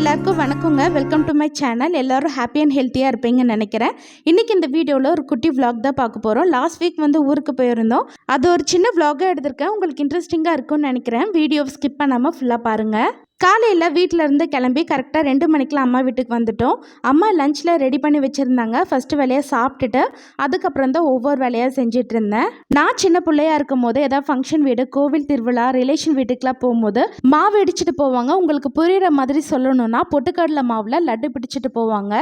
எல்லாருக்கும் வணக்கங்க. Welcome to my channel எல்லோரும் ஹாப்பி அண்ட் ஹெல்த்தியாக இருப்பீங்கன்னு நினைக்கிறேன். இன்றைக்கி இந்த வீடியோவில் ஒரு குட்டி விளாக் தான் பார்க்க போகிறோம் லாஸ்ட் வீக் வந்து ஊருக்கு போயிருந்தோம். அது ஒரு சின்ன விளாகாக எடுத்திருக்கேன். உங்களுக்கு இன்ட்ரெஸ்டிங்காக இருக்கும்னு நினைக்கிறேன். வீடியோ ஸ்கிப் பண்ணாமல் ஃபுல்லாக பாருங்கள் காலையில் வீட்டில் இருந்து கிளம்பி கரெக்டாக ரெண்டு மணிக்கெலாம் அம்மா வீட்டுக்கு வந்துட்டோம். அம்மா லஞ்சில் ரெடி பண்ணி வச்சுருந்தாங்க. ஃபஸ்ட்டு வேலையாக சாப்பிட்டுட்டு அதுக்கப்புறம் தான் ஒவ்வொரு வேலையாக செஞ்சுட்டு இருந்தேன். நான் சின்ன பிள்ளையா இருக்கும் போது ஏதாவது ஃபங்க்ஷன் வீடு கோவில் திருவிழா ரிலேஷன் வீட்டுக்கெலாம் போகும்போது மாவு இடிச்சிட்டு போவாங்க. உங்களுக்கு புரிகிற மாதிரி சொல்லணும்னா பொட்டுக்கடலை மாவில் லட்டு பிடிச்சிட்டு போவாங்க.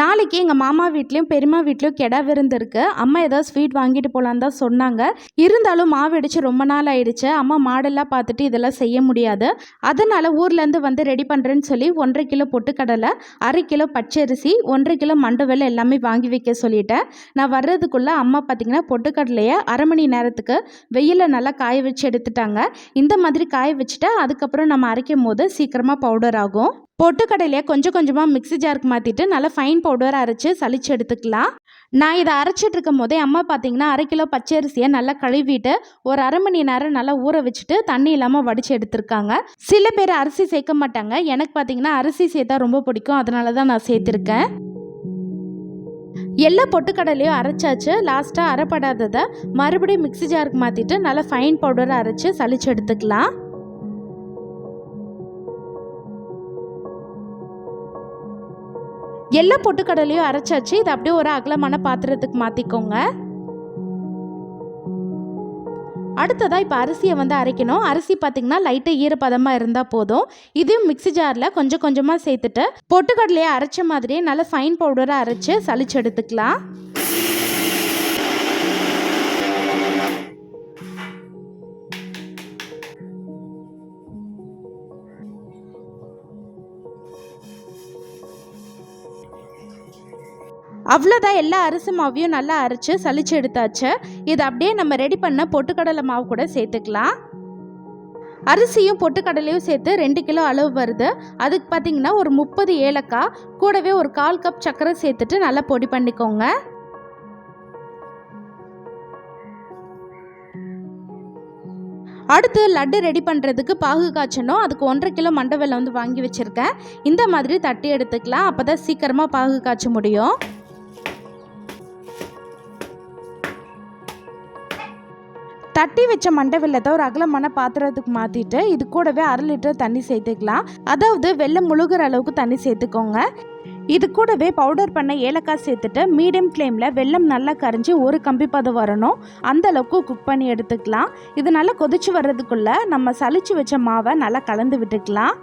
நாளைக்கு எங்கள் மாமா வீட்லேயும் பெரியம்மா வீட்லேயும் கெடா விருந்து இருக்கு. அம்மா ஏதாவது ஸ்வீட் வாங்கிட்டு போகலான்னு தான் சொன்னாங்க. இருந்தாலும் மாவு இடிச்சு ரொம்ப நாள் ஆயிடுச்சு. அம்மா மாடெல்லாம் பார்த்துட்டு இதெல்லாம் செய்ய முடியாது. அதனால ஊர்லேருந்து வந்து ரெடி பண்ணுறேன்னு சொல்லி ஒன்றரை கிலோ பொட்டுக்கடலை அரை கிலோ பச்சரிசி ஒன்றரை கிலோ மண்டவெல்ல எல்லாமே வாங்கி வைக்க சொல்லிட்டேன். நான் வர்றதுக்குள்ளே அம்மா பார்த்தீங்கன்னா பொட்டுக்கடலையை அரை மணி நேரத்துக்கு வெயிலில் நல்லா காய வச்சு எடுத்துட்டாங்க. இந்த மாதிரி காய வச்சுட்டா அதுக்கப்புறம் நம்ம அரைக்கும் போது சீக்கிரமாக பவுடர் ஆகும். பொட்டுக்கடலையை கொஞ்சம் கொஞ்சமாக மிக்ஸி ஜாருக்கு மாற்றிட்டு நல்லா ஃபைன் பவுடர் அரைச்சி சளிச்சு எடுத்துக்கலாம். நான் இதை அரைச்சிட்டு இருக்கும் போதே அம்மா பார்த்தீங்கன்னா அரை கிலோ பச்சரிசியை நல்லா கழுவிட்டு ஒரு அரை மணி நேரம் நல்லா ஊற வச்சுட்டு தண்ணி இல்லாமல் வடித்து எடுத்திருக்காங்க. சில பேர் அரிசி சேர்க்க மாட்டாங்க. எனக்கு பார்த்தீங்கன்னா அரிசி சேர்த்தா ரொம்ப பிடிக்கும். அதனால தான் நான் சேர்த்துருக்கேன். எல்லா பொட்டுக்கடலையும் அரைச்சாச்சு. லாஸ்ட்டாக அரைப்படாததை மறுபடியும் மிக்ஸி ஜாருக்கு மாற்றிட்டு நல்லா ஃபைன் பவுடர் அரைச்சி சளிச்சு எடுத்துக்கலாம். எல்லா பொட்டுக்கடலையும் அரைச்சாச்சு. இதை அப்படியே ஒரு அகலமான பாத்திரத்துக்கு மாற்றிக்கோங்க அடுத்ததாக இப்போ அரிசியை வந்து அரைக்கணும். அரிசி பார்த்திங்கன்னா லைட்டாக ஈரப்பதமாக இருந்தால் போதும். இதையும் மிக்ஸி ஜாரில் கொஞ்சம் கொஞ்சமாக சேர்த்துட்டு பொட்டுக்கடலையை அரைச்ச மாதிரியே நல்லா ஃபைன் பவுடராக அரைச்சி சளிச்சு எடுத்துக்கலாம். அவ்வளோதான் எல்லா அரிசி மாவையும் நல்லா அரைச்சு சளிச்சு எடுத்தாச்சு. இதை அப்படியே நம்ம ரெடி பண்ண பொட்டுக்கடலை மாவு கூட சேர்த்துக்கலாம். அரிசியும் பொட்டுக்கடலையும் சேர்த்து ரெண்டு கிலோ அளவு வருது. அதுக்கு பார்த்தீங்கன்னா ஒரு முப்பது ஏலக்காய் கூடவே ஒரு கால் கப் சர்க்கரை சேர்த்துட்டு நல்லா பொடி பண்ணிக்கோங்க. அடுத்து லட்டு ரெடி பண்ணுறதுக்கு பாகு காய்ச்சணும். அதுக்கு ஒன்றரை கிலோ மண்டை வெள்ளம் வந்து வாங்கி வச்சுருக்கேன். இந்த மாதிரி தட்டி எடுத்துக்கலாம். அப்போ தான் சீக்கிரமாக பாகு காய்ச்ச முடியும். தட்டி வச்ச மண்டை வெள்ளத்தை ஒரு அகலமான பாத்திரத்துக்கு மாற்றிட்டு இது கூடவே அரை லிட்டர் தண்ணி சேர்த்துக்கலாம். அதாவது வெள்ளம் முழுகிற அளவுக்கு தண்ணி சேர்த்துக்கோங்க. இது கூடவே பவுடர் பண்ண ஏலக்காய் சேர்த்துட்டு மீடியம் ஃப்ளேமில் வெள்ளம் நல்லா கரைஞ்சி ஒரு கம்பி பதம் வரணும். அந்த அளவுக்கு குக் பண்ணி எடுத்துக்கலாம். இது நல்லா கொதிச்சு வர்றதுக்குள்ள நம்ம சளிச்சு வச்ச மாவை நல்லா கலந்து விட்டுக்கலாம்.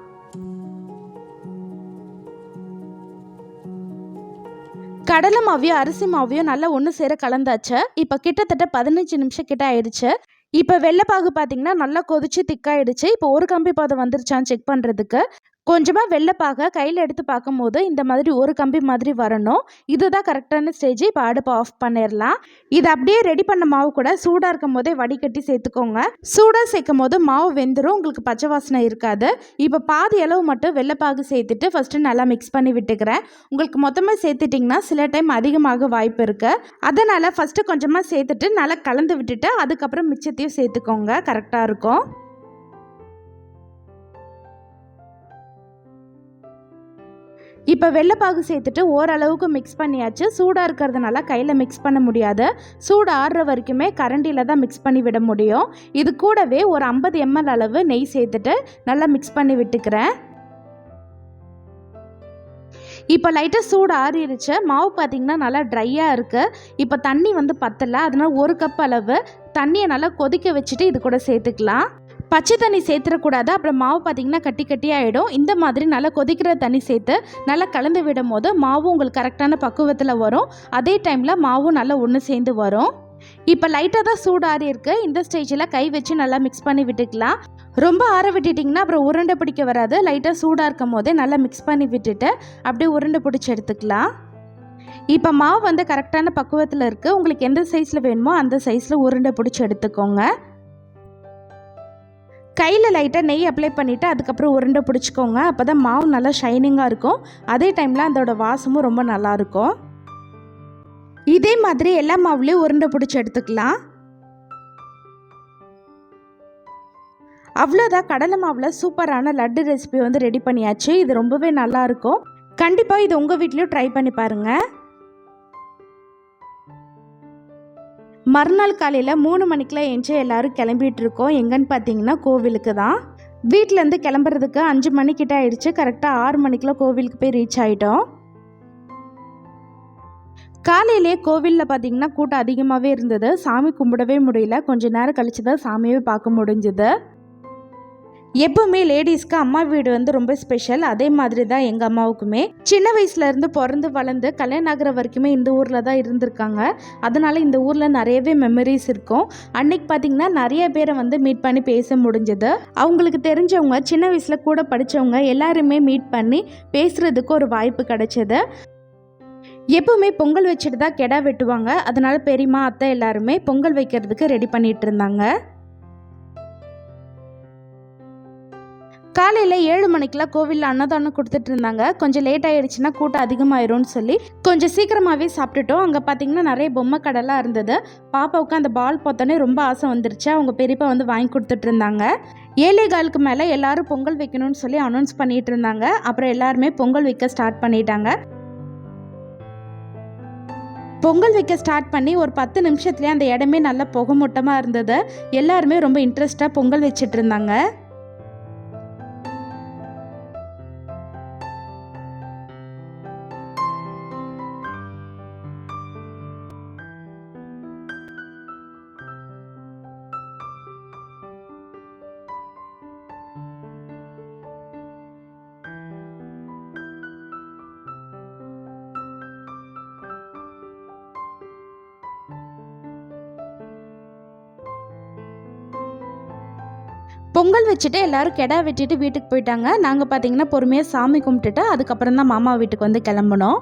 கடலை மாவையும் அரிசி மாவையும் நல்லா ஒன்று சேர கலந்தாச்சு. இப்போ கிட்டத்தட்ட பதினஞ்சு நிமிஷம் கிட்ட ஆயிடுச்சு. இப்போ வெள்ளைப்பாகு பார்த்தீங்கன்னா நல்லா கொதிச்சு திக்காயிடுச்சு இப்போ ஒரு கம்பி பாதம் வந்துருச்சான்னு செக் பண்ணுறதுக்கு கொஞ்சமாக வெள்ளைப்பாக கையில் எடுத்து பார்க்கும்போது இந்த மாதிரி ஒரு கம்பி மாதிரி வரணும். இதுதான் கரெக்டான ஸ்டேஜ் இப்போ அடுப்பை ஆஃப் பண்ணிடலாம். இது அப்படியே ரெடி பண்ண மாவு கூட சூடாக இருக்கும் போதே வடிகட்டி சேர்த்துக்கோங்க. சூடாக சேர்க்கும் போது மாவு வெந்துடும் உங்களுக்கு பச்சை வாசனை இருக்காது. இப்போ பாதி அளவு மட்டும் வெள்ளைப்பாகு சேர்த்துட்டு ஃபஸ்ட்டு நல்லா மிக்ஸ் பண்ணி விட்டுக்கிறேன். உங்களுக்கு மொத்தமாக சேர்த்துட்டிங்கன்னா சில டைம் அதிகமாக வாய்ப்பு இருக்குது அதனால் ஃபஸ்ட்டு கொஞ்சமாக சேர்த்துட்டு நல்லா கலந்து விட்டுட்டு அதுக்கப்புறம் மிச்சத்தையும் சேர்த்துக்கோங்க. கரெக்டாக இருக்கும். இப்போ வெள்ளைப்பாகு சேர்த்துட்டு ஓரளவுக்கு மிக்ஸ் பண்ணியாச்சு. சூடாக இருக்கிறதுனால கையில் மிக்ஸ் பண்ண முடியாது. சூடு ஆடுற வரைக்குமே கரண்டியில் தான் மிக்ஸ் பண்ணி விட முடியும். இது கூடவே ஒரு ஐம்பது எம்எல் அளவு நெய் சேர்த்துட்டு நல்லா மிக்ஸ் பண்ணி விட்டுக்கிறேன். இப்போ லைட்டாக சூடு ஆறிடுச்சு. மாவு பார்த்திங்கன்னா நல்லா ட்ரையாக இருக்குது இப்போ தண்ணி வந்து பத்தலை. அதனால் ஒரு கப் அளவு தண்ணியை நல்லா கொதிக்க வச்சுட்டு இது கூட சேர்த்துக்கலாம். பச்சை தண்ணி சேர்த்துடக்கூடாது அப்புறம் மாவு பார்த்திங்கன்னா கட்டி கட்டி ஆகிடும் இந்த மாதிரி நல்லா கொதிக்கிற தண்ணி சேர்த்து நல்லா கலந்து விடும் போது மாவும் உங்களுக்கு கரெக்டான பக்குவத்தில் வரும். அதே டைமில் மாவும் நல்லா ஒன்று சேர்ந்து வரும். இப்போ லைட்டாக தான் சூடாறி இருக்கு. இந்த ஸ்டேஜில் கை வச்சு நல்லா மிக்ஸ் பண்ணி விட்டுக்கலாம். ரொம்ப ஆற விட்டுட்டிங்கன்னா அப்புறம் உருண்டை பிடிக்க வராது. லைட்டாக சூடாக இருக்கும் போதே நல்லா மிக்ஸ் பண்ணி விட்டுட்டு அப்படியே உருண்டை பிடிச்சி எடுத்துக்கலாம். இப்போ மாவு வந்து கரெக்டான பக்குவத்தில் இருக்குது உங்களுக்கு எந்த சைஸில் வேணுமோ அந்த சைஸில் உருண்டை பிடிச்சி எடுத்துக்கோங்க. கையில் லைட்டாக நெய் அப்ளை பண்ணிவிட்டு அதுக்கப்புறம் உருண்டை பிடிச்சிக்கோங்க. அப்போ தான் மாவு நல்லா ஷைனிங்காக இருக்கும். அதே டைமில் அதோட வாசமும் ரொம்ப நல்லாயிருக்கும் இதே மாதிரி எல்லா மாவுலேயும் உருண்டை பிடிச்சி எடுத்துக்கலாம். அவ்வளோதான் கடலை மாவில் சூப்பரான லட்டு ரெசிபி வந்து ரெடி பண்ணியாச்சு. இது ரொம்பவே நல்லா இருக்கும். கண்டிப்பாக இது உங்கள் வீட்லேயும் ட்ரை பண்ணி பாருங்கள் மறுநாள் காலையில் மூணு மணிக்கெலாம் எஞ்சி எல்லோரும் கிளம்பிட்டு இருக்கோம் எங்கன்னு பார்த்தீங்கன்னா கோவிலுக்கு தான். வீட்டிலேருந்து கிளம்புறதுக்கு அஞ்சு மணிக்கிட்ட ஆயிடுச்சு. கரெக்டாக ஆறு மணிக்கெலாம் கோவிலுக்கு போய் ரீச் ஆகிட்டோம் காலையிலே கோவிலில் பார்த்தீங்கன்னா கூட்டம் அதிகமாகவே இருந்தது. சாமி கும்பிடவே முடியல. கொஞ்ச நேரம் கழிச்சு தான் சாமியவே பார்க்க முடிஞ்சுது. எப்பவுமே லேடிஸ்க்கு அம்மா வீடு வந்து ரொம்ப ஸ்பெஷல். அதே மாதிரி தான் எங்கள் அம்மாவுக்குமே. சின்ன வயசுல இருந்து பிறந்து வளர்ந்து கல்யாணம் ஆகிற வரைக்குமே இந்த ஊரில் தான் இருந்திருக்காங்க. அதனால இந்த ஊரில் நிறையவே மெமரிஸ் இருக்கும். அன்னைக்கு பார்த்தீங்கன்னா நிறைய பேரை வந்து மீட் பண்ணி பேச முடிஞ்சது. அவங்களுக்கு தெரிஞ்சவங்க சின்ன வயசில் கூட படித்தவங்க எல்லாருமே மீட் பண்ணி பேசுகிறதுக்கு ஒரு வாய்ப்பு கிடைச்சது. எப்பவுமே பொங்கல் வச்சுட்டு தான் கெடா வெட்டுவாங்க. அதனால பெரியம்மா அத்தை எல்லாருமே பொங்கல் வைக்கிறதுக்கு ரெடி பண்ணிட்டு இருந்தாங்க. காலையில் ஏழு மணிக்கெலாம் கோவிலில் அன்னதானம் கொடுத்துட்டு இருந்தாங்க. கொஞ்சம் லேட் ஆகிடுச்சுன்னா கூட்டம் அதிகமாயிரும்னு சொல்லி கொஞ்சம் சீக்கிரமாகவே சாப்பிட்டுட்டோம். அங்கே பார்த்தீங்கன்னா நிறைய பொம்மை கடைலாம் இருந்தது. பாப்பாவுக்கு அந்த பால் பார்த்தோன்னே ரொம்ப ஆசை வந்துருச்சு. அவங்க பெரியப்பா வந்து வாங்கி கொடுத்துட்டு இருந்தாங்க. ஏழை காலுக்கு மேலே எல்லாரும் பொங்கல் வைக்கணும்னு சொல்லி அனௌன்ஸ் பண்ணிட்டு இருந்தாங்க. அப்புறம் எல்லாருமே பொங்கல் வைக்க ஸ்டார்ட் பண்ணிட்டாங்க. பொங்கல் வைக்க ஸ்டார்ட் பண்ணி ஒரு பத்து நிமிஷத்துலேயே அந்த இடமே நல்ல புகமூட்டமாக இருந்தது. எல்லாருமே ரொம்ப இன்ட்ரெஸ்ட்டாக பொங்கல் வச்சிட்டு இருந்தாங்க. பொங்கல் வச்சுட்டு எல்லாரும் கெடா வெட்டிட்டு வீட்டுக்கு போயிட்டாங்க. நாங்கள் பார்த்தீங்கன்னா பொறுமையாக சாமி கும்பிட்டுட்டு அதுக்கப்புறம் தான் மாமா வீட்டுக்கு வந்து கிளம்புனோம்.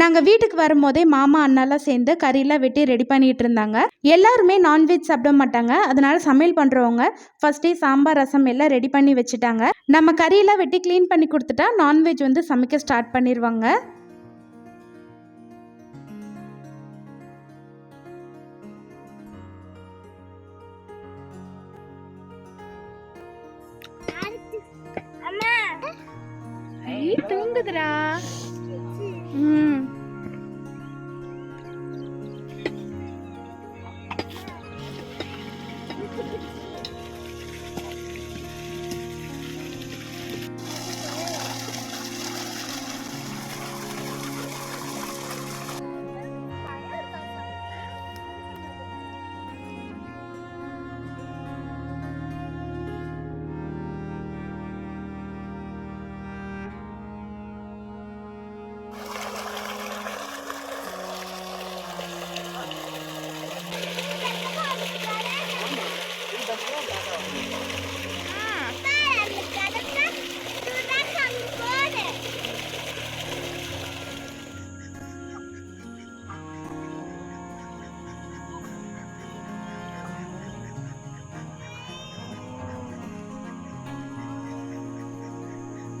நாங்கள் வீட்டுக்கு வரும்போதே மாமா அண்ணாலாம் சேர்ந்து கறியெல்லாம் வெட்டி ரெடி பண்ணிட்டு இருந்தாங்க. எல்லாருமே நான்வெஜ் சாப்பிட மாட்டாங்க. அதனால சமையல் பண்ணுறவங்க ஃபர்ஸ்டே சாம்பார் ரசம் எல்லாம் ரெடி பண்ணி வச்சுட்டாங்க. நம்ம கறியெல்லாம் வெட்டி க்ளீன் பண்ணி கொடுத்துட்டா நான்வெஜ் வந்து சமைக்க ஸ்டார்ட் பண்ணிடுவாங்க తూంగుదురా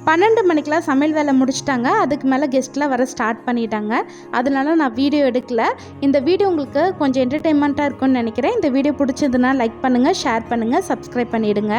பன்னெண்டு மணிக்கெலாம் சமையல் வேலை முடிச்சிட்டாங்க. அதுக்கு மேலே கெஸ்ட்லாம் வர ஸ்டார்ட் பண்ணிட்டாங்க. அதனால நான் வீடியோ எடுக்கல. இந்த வீடியோ உங்களுக்கு கொஞ்சம் என்டர்டெயின்மெண்ட்டாக இருக்கும்னு நினைக்கிறேன். இந்த வீடியோ பிடிச்சதுன்னா லைக் பண்ணுங்கள் ஷேர் பண்ணுங்கள் சப்ஸ்கிரைப் பண்ணிவிடுங்க